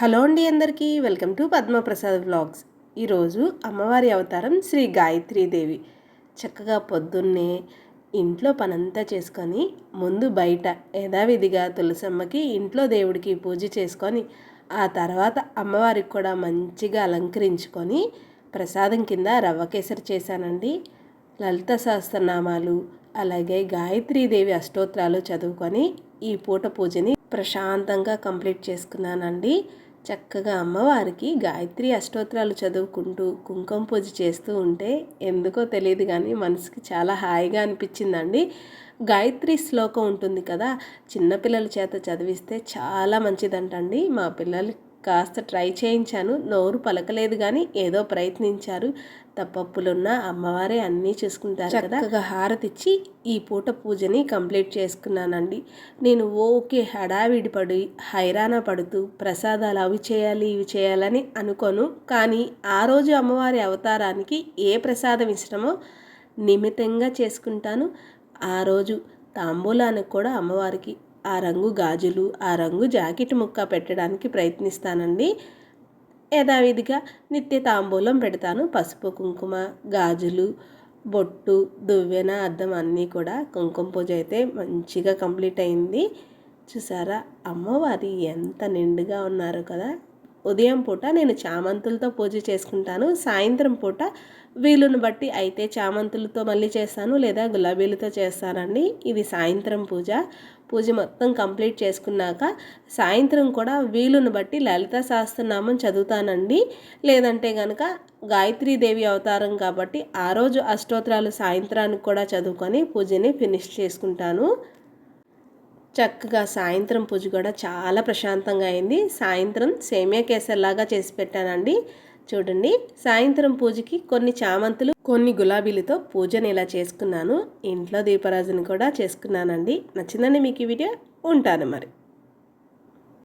Hello అండి అందరికీ welcome to Padma Prasad vlogs. ఈరోజు అమ్మవారి అవతారం శ్రీ గాయత్రీదేవి చక్కగా పొద్దున్నే ఇంట్లో పనంతా చేసుకొని ముందు బయట యథావిధిగా తులసమ్మకి ఇంట్లో దేవుడికి పూజ చేసుకొని ఆ తర్వాత అమ్మవారికి కూడా మంచిగా అలంకరించుకొని ప్రసాదం కింద రవ్వ కేసరి చేశానండి. లలిత సహస్రనామాలు అలాగే గాయత్రీదేవి అష్టోత్రాలు చదువుకొని ఈ పూట పూజని ప్రశాంతంగా కంప్లీట్ చేసుకున్నానండి. చక్కగా అమ్మవారికి గాయత్రి అష్టోత్తరాలు చదువుకుంటూ కుంకుమ పూజ చేస్తూ ఉంటే ఎందుకో తెలియదు కానీ మనసుకి చాలా హాయిగా అనిపించిందండి. గాయత్రి శ్లోకం ఉంటుంది కదా చిన్నపిల్లల చేత చదివిస్తే చాలా మంచిదంటండి. మా పిల్లలు కాస్త ట్రై చేయించాను. నోరు పలకలేదు కానీ ఏదో ప్రయత్నించారు. తప్పప్పులున్న అమ్మవారే అన్నీ చూసుకుంటారు కదా. హారతిచ్చి ఈ పూట పూజని కంప్లీట్ చేసుకున్నానండి. నేను ఓకే హడావిడి పడి హైరాణ పడుతూ ప్రసాదాలు అవి చేయాలి ఇవి చేయాలని అనుకోను. కానీ ఆ రోజు అమ్మవారి అవతారానికి ఏ ప్రసాదం ఇష్టమో నిమితంగా చేసుకుంటాను. ఆ రోజు తాంబూలానికి కూడా అమ్మవారికి ఆ రంగు గాజులు ఆ రంగు జాకెట్ ముక్క పెట్టడానికి ప్రయత్నిస్తానండి. యథావిధిగా నిత్య తాంబూలం పెడతాను. పసుపు కుంకుమ గాజులు బొట్టు దువ్వెన అద్దం అన్నీ కూడా కుంకుమ పూజ అయితే మంచిగా కంప్లీట్ అయింది. చూసారా? అమ్మవారి ఎంత నిండుగా ఉన్నారు కదా! ఉదయం పూట నేను చామంతులతో పూజ చేసుకుంటాను. సాయంత్రం పూట వీలును బట్టి అయితే చామంతులతో మళ్ళీ చేస్తాను లేదా గులాబీలతో చేస్తానండి. ఇది సాయంత్రం పూజ. పూజ మొత్తం కంప్లీట్ చేసుకున్నాక సాయంత్రం కూడా వీలును బట్టి లలిత సహస్రనామం చదువుతానండి. లేదంటే కనుక గాయత్రీదేవి అవతారం కాబట్టి ఆ రోజు అష్టోత్తరాలు సాయంత్రానికి కూడా చదువుకొని పూజని ఫినిష్ చేసుకుంటాను. చక్కగా సాయంత్రం పూజ కూడా చాలా ప్రశాంతంగా అయింది. సాయంత్రం సేమియా కేసర్లాగా చేసి పెట్టానండి. చూడండి. సాయంత్రం పూజకి కొన్ని చామంతులు కొన్ని గులాబీలతో పూజను ఇలా చేసుకున్నాను. ఇంట్లో దీపరాజుని కూడా చేసుకున్నానండి. నచ్చిందండి మీకు ఈ వీడియో? ఉంటాను మరి.